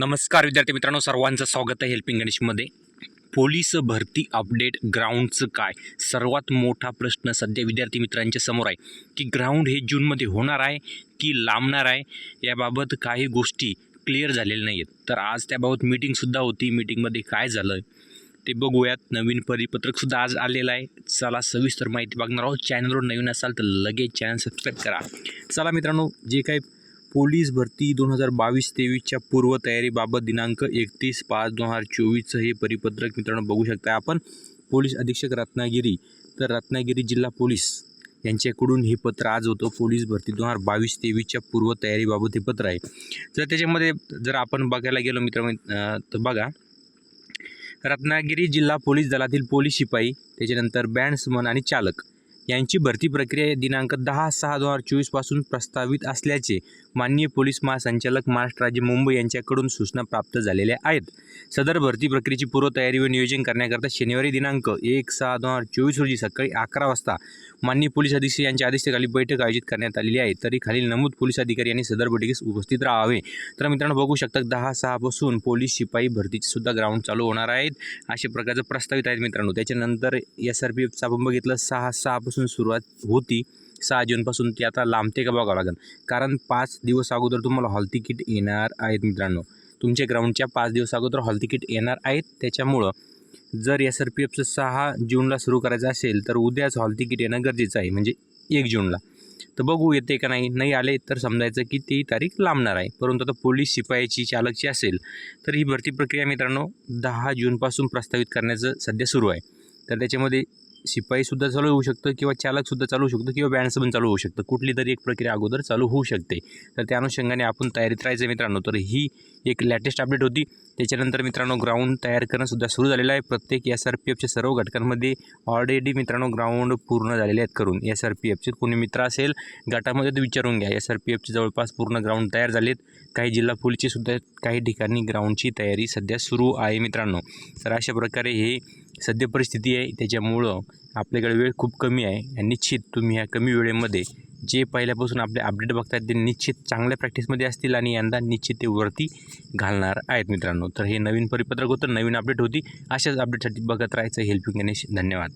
नमस्कार विद्यार्थी मित्रांनो सर्वांचं स्वागत आहे हेल्पिंग गणेशमध्ये. पोलीस भरती अपडेट ग्राउंडचं काय? सर्वात मोठा प्रश्न सध्या विद्यार्थी मित्रांच्या समोर आहे की ग्राउंड हे जूनमध्ये होणार आहे की लांबणार आहे? याबाबत काही गोष्टी क्लिअर झालेल्या नाही आहेत तर आज त्याबाबत मीटिंगसुद्धा होती. मीटिंगमध्ये काय झालं ते बघूयात. नवीन परिपत्रकसुद्धा आज आलेलं आहे. चला सविस्तर माहिती बघणार आहोत. चॅनलवर नवीन असाल तर लगेच चॅनल सबस्क्राईब करा. चला मित्रांनो जे काही पोलीस भरती दोन हजार बावीस तेवीसच्या पूर्वतयारीबाबत दिनांक एकतीस पाच दोन हजार चोवीसचं हे परिपत्रक मित्रांनो बघू शकता आपण पोलीस अधीक्षक रत्नागिरी तर रत्नागिरी जिल्हा पोलीस यांच्याकडून हे पत्र आज होतं. पोलीस भरती दोन हजार बावीस तेवीसच्या पूर्वतयारीबाबत हे पत्र आहे. जर त्याच्यामध्ये जर आपण बघायला गेलो मित्र तर बघा रत्नागिरी जिल्हा पोलीस दलातील पोलीस शिपाई त्याच्यानंतर बँड्समन आणि चालक. यांची भरती प्रक्रिया दिनांक दहा सहा दोन हजार चोवीसपासून प्रस्तावित असल्याचे माननीय पोलीस महासंचालक महाराष्ट्र राज्य मुंबई यांच्याकडून सूचना प्राप्त झालेल्या आहेत. सदर भरती प्रक्रियेची पूर्वतयारी व नियोजन करण्याकरता शनिवारी दिनांक एक सहा दोन हजार चोवीस रोजी सकाळी अकरा वाजता माननीय पोलीस अधीक्षक यांच्या आदेशाखाली बैठक आयोजित करण्यात आलेली आहे. तरी खालील नमूद पोलीस अधिकारी यांनी सदर बैठकीस उपस्थित राहावे. तर मित्रांनो बघू शकता दहा सहापासून पोलीस शिपाई भरतीचे सुद्धा ग्राउंड चालू होणार आहेत. अशा प्रकारचं प्रस्तावित आहेत मित्रांनो. त्याच्यानंतर एस आर पी एफचा आपण बघितलं सहा सहापासून सुरुवात होती. सहा जूनपासून ते आता लांबते का बघावं लागेल. कारण पाच दिवस अगोदर तुम्हाला हॉल तिकीट येणार आहेत मित्रांनो. तुमच्या ग्राउंडच्या पाच दिवस अगोदर हॉल तिकीट येणार आहेत. त्याच्यामुळं जर एस आर पी एफचं सहा जूनला सुरू करायचं असेल तर उद्याच हॉल तिकीट येणं गरजेचं आहे म्हणजे एक जूनला. तर बघू येते का नाही नाही आले तर समजायचं की ती तारीख लांबणार आहे. परंतु आता पोलीस शिपायाची चालकची असेल तर ही भरती प्रक्रिया मित्रांनो दहा जूनपासून प्रस्तावित करण्याचं सध्या सुरू आहे. तर त्याच्यामध्ये शिपाईसुद्धा चालू होऊ शकतं किंवा चालकसुद्धा चालू होऊ शकतं किंवा बँड्स पण चालू होऊ शकतं. कुठली तरी एक प्रक्रिया अगोदर चालू होऊ शकते. तर त्या अनुषंगाने आपण तयारीत राहायचं मित्रांनो. तर ही एक लेटेस्ट अपडेट होती. त्याच्यानंतर मित्रांनो ग्राउंड तयार करणंसुद्धा सुरू झालेलं आहे. प्रत्येक एस आर पी एफच्या सर्व घटकांमध्ये ऑलरेडी मित्रांनो ग्राउंड पूर्ण झालेले आहेत करून. एस आर पी एफचे कोणी मित्र असेल गटामध्ये तर विचारून घ्या. एस आर पी एफचे जवळपास पूर्ण ग्राउंड तयार झालेत. काही जिल्हा पोलीसचे सुद्धा काही ठिकाणी ग्राउंडची तयारी सध्या सुरू आहे मित्रांनो. तर अशा प्रकारे हे सद्य परिस्थिती आहे त्याच्यामुळं आपल्याकडे वेळ खूप कमी आहे. आणि निश्चित तुम्ही ह्या कमी वेळेमध्ये जे पहिल्यापासून आपले अपडेट बघतात ते निश्चित चांगल्या प्रॅक्टिसमध्ये असतील आणि यंदा निश्चित ते वरती घालणार आहेत मित्रांनो. तर हे नवीन परिपत्रक होतं नवीन अपडेट होती. अशाच अपडेटसाठी बघत राहायचं. हेल्पिंग गणेश धन्यवाद.